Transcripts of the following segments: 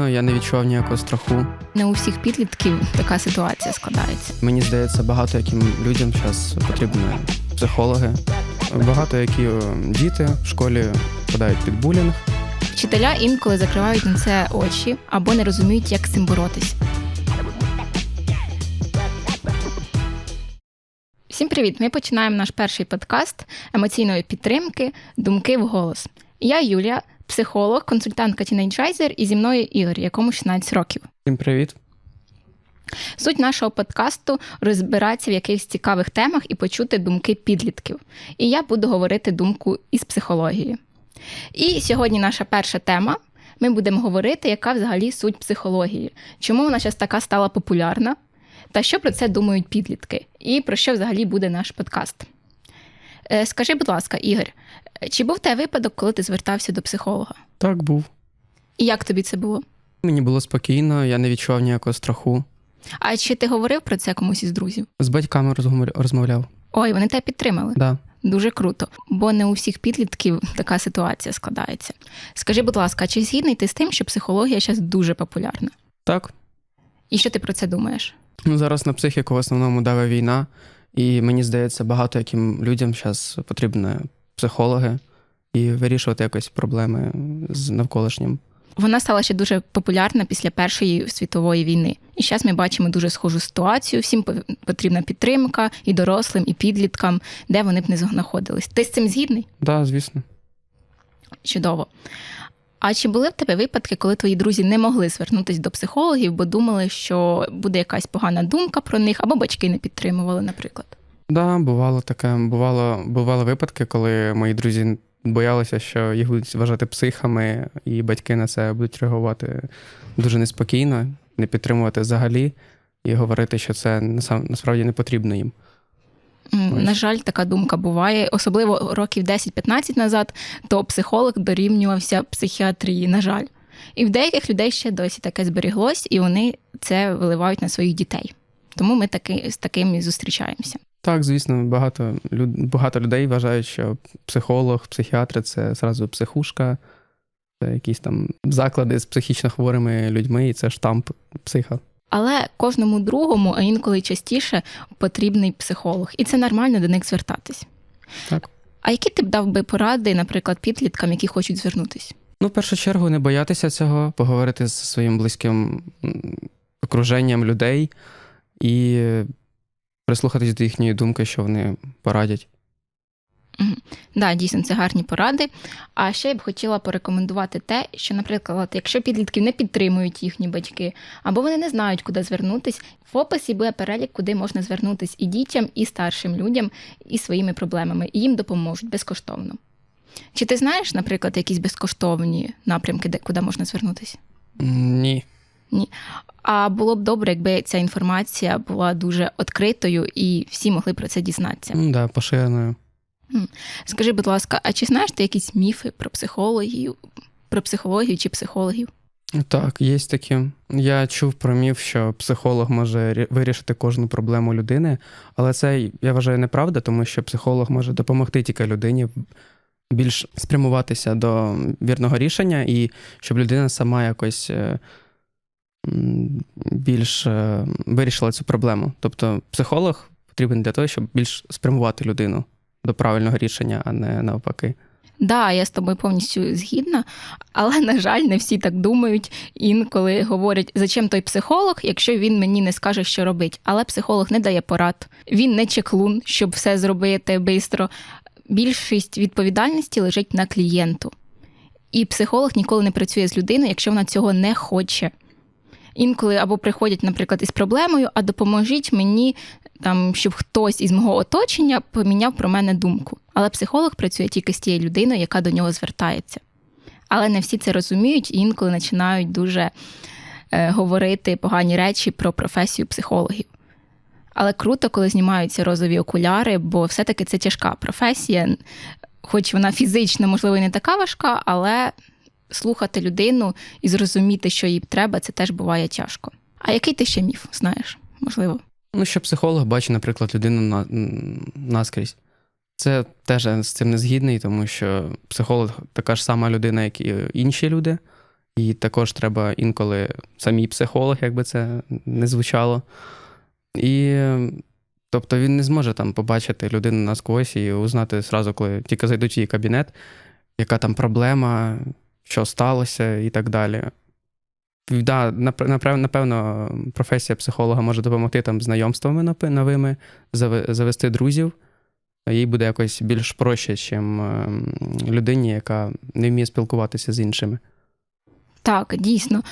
Ну, Я не відчував ніякого страху. Не у всіх підлітків така ситуація складається. Мені здається, багато яким людям зараз потрібні психологи. Багато які діти в школі подають під булінг. Вчителя інколи закривають на це очі або не розуміють, як з цим боротись. Всім привіт! Ми починаємо наш перший подкаст емоційної підтримки Думки в голос. Я Юлія, психолог, консультантка тінейджайзер, і зі мною Ігор, якому 16 років. Всім привіт. Суть нашого подкасту розбиратися в якихось цікавих темах і почути думки підлітків. І я буду говорити думку із психології. І сьогодні наша перша тема. Ми будемо говорити, яка взагалі суть психології, чому вона зараз така стала популярна, та що про це думають підлітки, і про що взагалі буде наш подкаст. Е, Скажи, будь ласка, Ігор, чи був тебе випадок, коли ти звертався до психолога? Так був. І як тобі це було? Мені було спокійно, я не відчував ніякого страху. А чи ти говорив про це комусь із друзів? З батьками розмовляв. Ой, вони тебе підтримали. Да. Дуже круто, бо не у всіх підлітків така ситуація складається. Скажи, будь ласка, чи згідний ти з тим, що психологія зараз дуже популярна? Так. І що ти про це думаєш? Ну, зараз на психіку в основному даве війна, і мені здається, багато яким людям зараз потрібні психологи і вирішувати якось проблеми з навколишнім. Вона стала ще дуже популярна після Першої світової війни. І зараз ми бачимо дуже схожу ситуацію. Всім по- потрібна підтримка і дорослим, і підліткам, де вони б не знаходились. Ти з цим згідний? Так, да, звісно. Чудово. А чи були в тебе випадки, коли твої друзі не могли звернутися до психологів, бо думали, що буде якась погана думка про них, або батьки не підтримували, наприклад? Да, бувало таке. Бувало, бували випадки, коли мої друзі боялися, що їх будуть вважати психами, і батьки на це будуть реагувати дуже неспокійно, не підтримувати взагалі і говорити, що це насправді не потрібно їм. Ось. На жаль, така думка буває, особливо років 10-15 назад, то психолог дорівнювався психіатрії, на жаль. І в деяких людей ще досі таке зберіглось, і вони це виливають на своїх дітей. Тому ми таки, з таким і зустрічаємося. Так, звісно, багато, люд, багато людей вважають, що психолог, психіатр це зразу психушка, це якісь там заклади з психічно хворими людьми, і це штамп психа. Але кожному другому, а інколи частіше, потрібний психолог, і це нормально до них звертатись. Так. А які ти б дав би поради, наприклад, підліткам, які хочуть звернутись? Ну, в першу чергу, не боятися цього, поговорити з своїм близьким окруженням людей і прислухатись до їхньої думки, що вони порадять. Да, дійсно, це гарні поради. А ще я б хотіла порекомендувати те, що, наприклад, якщо підлітків не підтримують їхні батьки, або вони не знають, куди звернутись, в описі буде перелік, куди можна звернутись і дітям, і старшим людям, і своїми проблемами, і їм допоможуть безкоштовно. Чи ти знаєш, наприклад, якісь безкоштовні напрямки, де куди можна звернутися? М, Ні. А було б добре, якби ця інформація була дуже відкритою і всі могли про це дізнатися. Ну, да, поширеною. Скажи, будь ласка, а чи знаєш ти якісь міфи про психологію, про психологію чи психологів? Так, є такі. Я чув про міф, що психолог може вирішити кожну проблему людини, але це я вважаю неправда, тому що психолог може допомогти тільки людині більш спрямуватися до вірного рішення, і щоб людина сама якось е, більш е, вирішила цю проблему. Тобто психолог потрібен для того, щоб більш спрямувати людину до правильного рішення, а не навпаки. Да, я з тобою повністю згідна, але, на жаль, не всі так думають. Інколи говорять, зачем той психолог, якщо він мені не скаже, що робить. Але психолог не дає порад. Він не чеклун, щоб все зробити швидко. Більшість відповідальності лежить на клієнту. І психолог ніколи не працює з людиною, якщо вона цього не хоче. Інколи або приходять, наприклад, із проблемою, а допоможіть мені, там, щоб хтось із мого оточення поміняв про мене думку. Але психолог працює тільки з тією людиною, яка до нього звертається. Але не всі це розуміють і інколи починають дуже е, говорити погані речі про професію психологів. Але круто, коли знімаються розові окуляри, бо все-таки це тяжка професія, хоч вона фізично, можливо, і не така важка, але слухати людину і зрозуміти, що їй треба, це теж буває тяжко. А який ти ще міф знаєш? Можливо. Ну, що психолог бачить, наприклад, людину на, наскрізь. Це теж з цим не згідний, тому що психолог така ж сама людина, як і інші люди. І також треба інколи самій психолог, як би це не звучало. І тобто він не зможе там побачити людину насквозь і узнати зразу, коли тільки зайдуть в її кабінет, яка там проблема, що сталося і так далі. Да, напевно, професія психолога може допомогти там знайомствами новими, завести друзів. Їй буде якось більш проще, ніж людині, яка не вміє спілкуватися з іншими. Так, дійсно,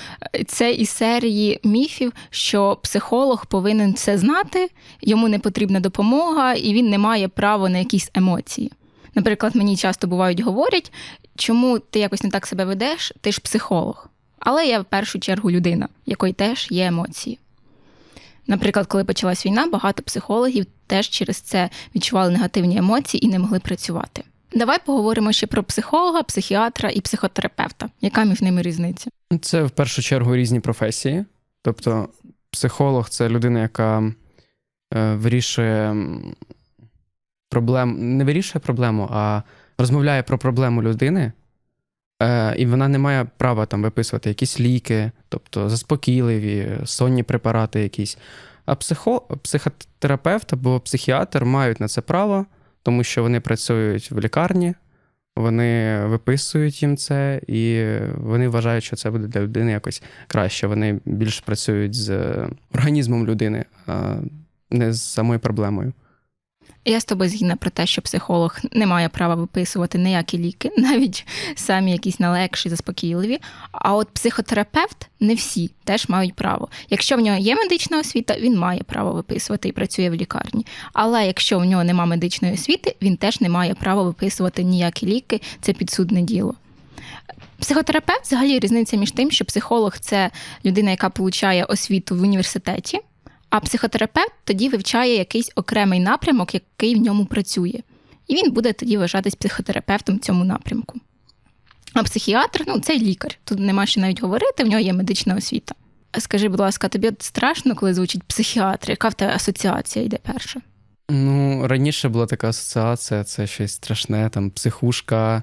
це із серії міфів, що психолог повинен все знати, йому не потрібна допомога, і він не має права на якісь емоції. Наприклад, мені часто бувають говорять, чому ти якось не так себе ведеш, ти ж психолог. Але я в першу чергу людина, якої теж є емоції. Наприклад, коли почалась війна, багато психологів теж через це відчували негативні емоції і не могли працювати. Давай поговоримо ще про психолога, психіатра і психотерапевта. Яка між ними різниця? Це в першу чергу різні професії. Тобто, психолог це людина, яка е, вирішує м, проблем, не вирішує проблему, а розмовляє про проблему людини, е, і вона не має права там виписувати якісь ліки, тобто заспокійливі, сонні препарати якісь. А психо, психотерапевт або психіатр мають на це право, тому що вони працюють в лікарні, вони виписують їм це, і вони вважають, що це буде для людини якось краще. Вони більш працюють з організмом людини, а не з самою проблемою. Я з тобою згідна про те, що психолог не має права виписувати ніякі ліки, навіть самі якісь налегші, заспокійливі. А от психотерапевт не всі теж мають право. Якщо в нього є медична освіта, він має право виписувати і працює в лікарні. Але якщо в нього немає медичної освіти, він теж не має права виписувати ніякі ліки, це підсудне діло. Психотерапевт взагалі різниця між тим, що психолог це людина, яка получає освіту в університеті, а психотерапевт тоді вивчає якийсь окремий напрямок, який в ньому працює. І він буде тоді вважатись психотерапевтом в цьому напрямку. А психіатр ну, це лікар. Тут нема що навіть говорити, в нього є медична освіта. Скажи, будь ласка, тобі страшно, коли звучить психіатр? Яка в тебе асоціація йде перша? Ну, раніше була така асоціація, це щось страшне, там психушка,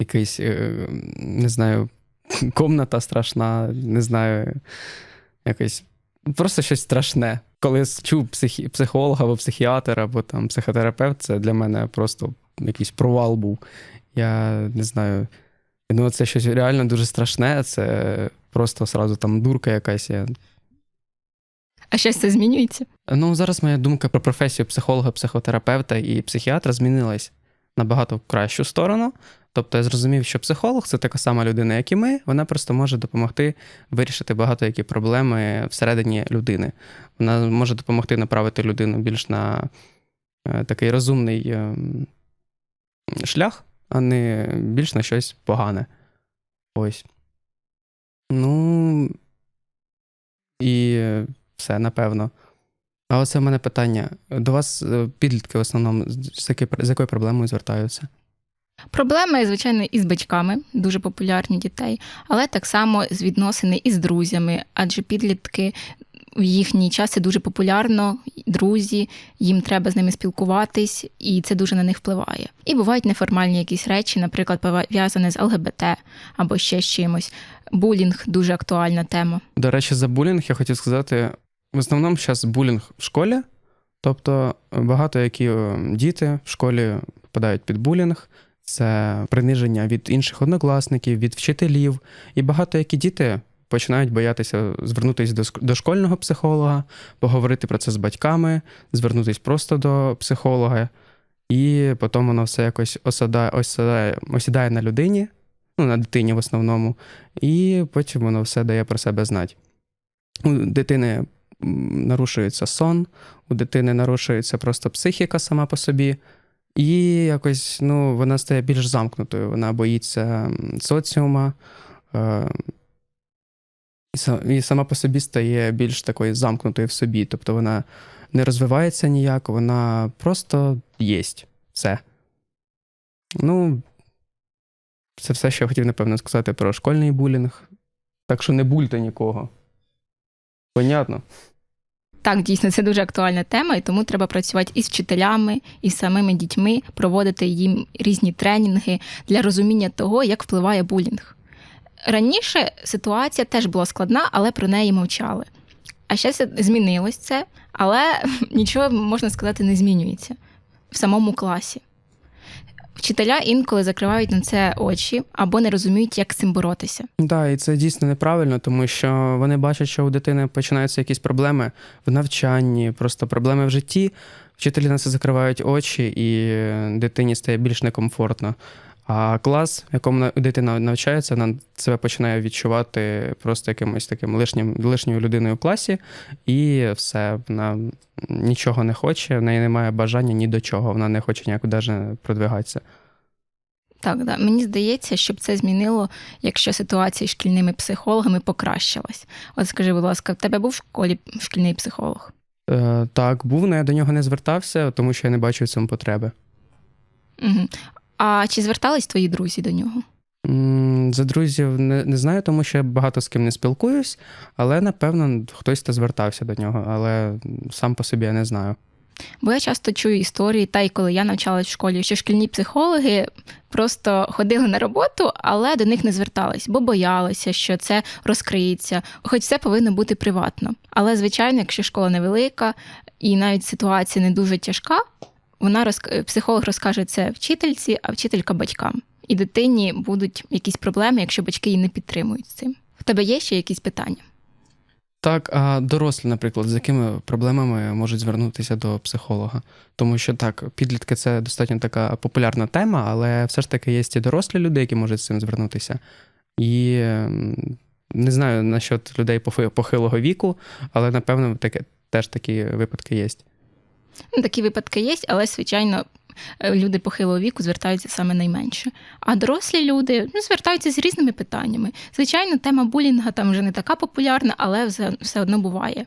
якийсь, е, не знаю, комната страшна, не знаю, якось просто щось страшне. Коли чув психі, психолога або психіатр, або там психотерапевт, це для мене просто якийсь провал був. Я не знаю. Я думаю, це щось реально дуже страшне, це просто сразу там дурка якась. Я А щось це змінюється? Ну, зараз моя думка про професію психолога, психотерапевта і психіатра змінилась набагато в кращу сторону. Тобто я зрозумів, що психолог це така сама людина, як і ми. Вона просто може допомогти вирішити багато які проблеми всередині людини. Вона може допомогти направити людину більш на е, такий розумний е, шлях, а не більш на щось погане. Ось. Ну. І все, напевно. А оце в мене питання. До вас е, підлітки в основному з якою проблемою звертаються? Проблеми, звичайно, із батьками, дуже популярні дітей, але так само з відносини із друзями, адже підлітки в їхній час це дуже популярно, друзі, їм треба з ними спілкуватись, і це дуже на них впливає. І бувають неформальні якісь речі, наприклад, пов'язані з ЛГБТ або ще з чимось. Булінг дуже актуальна тема. До речі, за булінг я хотів сказати: в основному зараз булінг в школі, тобто багато які е, діти в школі попадають під булінг. Це приниження від інших однокласників, від вчителів. І багато які діти починають боятися звернутися до, до школьного психолога, поговорити про це з батьками, звернутися просто до психолога, і потім воно все якось осадає, осідає, осідає на людині, ну, на дитині в основному, і потім воно все дає про себе знати. У дитини нарушується сон, у дитини нарушується просто психіка сама по собі. І якось ну, вона стає більш замкнутою, вона боїться соціума. Е, і сама по собі стає більш такою замкнутою в собі. Тобто вона не розвивається ніяк, вона просто єсть. Все. Ну, це все, що я хотів, напевно, сказати про школьний булінг. Так що не бульте нікого. Понятно? Так, дійсно, це дуже актуальна тема, і тому треба працювати із вчителями, і з самими дітьми, проводити їм різні тренінги для розуміння того, як впливає булінг. Раніше ситуація теж була складна, але про неї мовчали. А ще змінилось це, але нічого, можна сказати, не змінюється в самому класі. Вчителя інколи закривають на це очі або не розуміють, як з цим боротися. Так, і це дійсно неправильно, тому що вони бачать, що у дитини починаються якісь проблеми в навчанні, просто проблеми в житті. Вчителі на це закривають очі, і дитині стає більш некомфортно. А клас, в якому дитина навчається, вона себе починає відчувати просто якимось таким лишнім, лишньою людиною в класі, і все, вона нічого не хоче, в неї немає бажання ні до чого, вона не хоче ніяк навіть продвигатися. Так, да. мені здається, щоб це змінило, якщо ситуація з шкільними психологами покращилась. От скажи, будь ласка, в тебе був в школі шкільний психолог? Е, так, був, але я до нього не звертався, тому що я не бачу в цьому потреби. Угу. А чи звертались твої друзі до нього? За друзів не, не знаю, тому що я багато з ким не спілкуюсь, але напевно хтось та звертався до нього, але сам по собі я не знаю. Бо я часто чую історії, та й коли я навчалась в школі, що шкільні психологи просто ходили на роботу, але до них не звертались, бо боялися, що це розкриється, хоч все повинно бути приватно. Але, звичайно, якщо школа невелика і навіть ситуація не дуже тяжка, вона розк... психолог розкаже це вчительці, а вчителька батькам. І дитині будуть якісь проблеми, якщо батьки її не підтримують з цим. В тебе є ще якісь питання? Так, а дорослі, наприклад, з якими проблемами можуть звернутися до психолога? Тому що так, підлітки це достатньо така популярна тема, але все ж таки є і дорослі люди, які можуть з цим звернутися. І ем, не знаю насчет людей похилого віку, але напевно таке, теж такі випадки є. Ну, Такі випадки є, але, звичайно, е, люди похилого віку звертаються саме найменше. А дорослі люди ну, звертаються з різними питаннями. Звичайно, тема булінга там вже не така популярна, але все, все одно буває.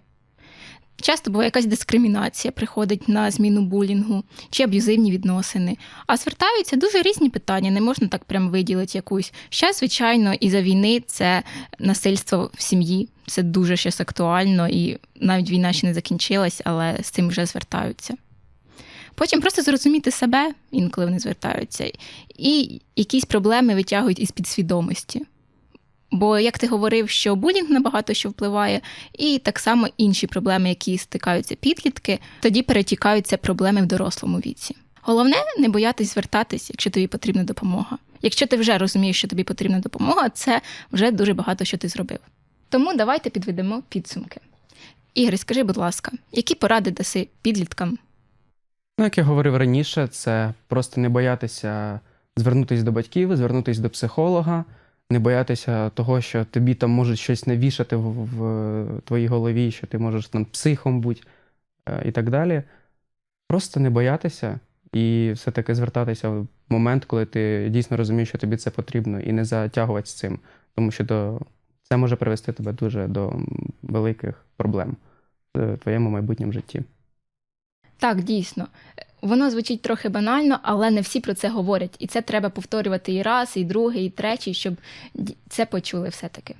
Часто буває якась дискримінація, приходить на зміну булінгу чи аб'юзивні відносини. А звертаються дуже різні питання, не можна так прям виділити якусь. Ще, звичайно, і за війни це насильство в сім'ї. Це дуже щось актуально, і навіть війна ще не закінчилась, але з цим вже звертаються. Потім просто зрозуміти себе, інколи вони звертаються, і якісь проблеми витягують із підсвідомості. Бо, як ти говорив, що булінг набагато що впливає, і так само інші проблеми, які стикаються підлітки, тоді перетікаються проблеми в дорослому віці. Головне не боятись звертатись, якщо тобі потрібна допомога. Якщо ти вже розумієш, що тобі потрібна допомога, це вже дуже багато що ти зробив. Тому давайте підведемо підсумки. Ігор, скажи, будь ласка, які поради даси підліткам? Ну, як я говорив раніше, це просто не боятися звернутися до батьків, звернутися до психолога, не боятися того, що тобі там можуть щось навішати в, в твоїй голові, що ти можеш там психом бути е, і так далі. Просто не боятися і все-таки звертатися в момент, коли ти дійсно розумієш, що тобі це потрібно, і не затягувати з цим, тому що до, це може привести тебе дуже до великих проблем в твоєму майбутньому житті. Так, дійсно. Воно звучить трохи банально, але не всі про це говорять. І це треба повторювати і раз, і другий, і третій, щоб це почули все-таки.